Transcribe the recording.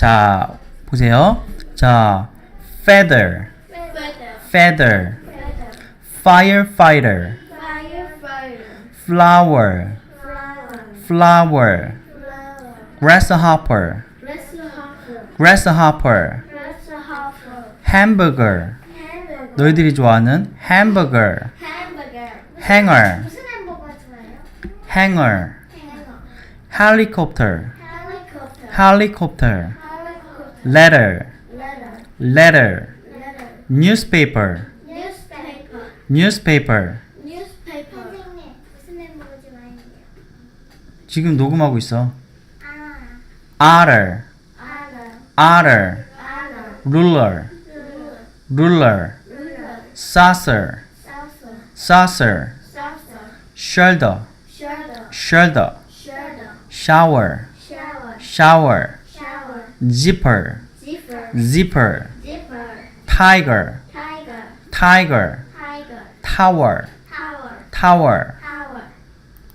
자, 보세요. 자, feather, feather, firefighter, flower, flower, grasshopper, grasshopper, hamburger, 너희들이 좋아하는 hamburger, hanger, hanger, helicopter, helicopter. letter, letter, letter, letter, newspaper, newspaper, newspaper. newspaper. 선생님, 무슨 햄버거 좋아해요? 지금 녹음하고 있어. 아, otter, 알아, otter, 알아, ruler, ruler, ruler, ruler, saucer, saucer, saucer, saucer, shoulder, shoulder, shoulder, shoulder, shower, shower, shower, shower, zipper, zipper, zipper, zipper, tiger, tiger, tiger, tiger, tower, tower, tower,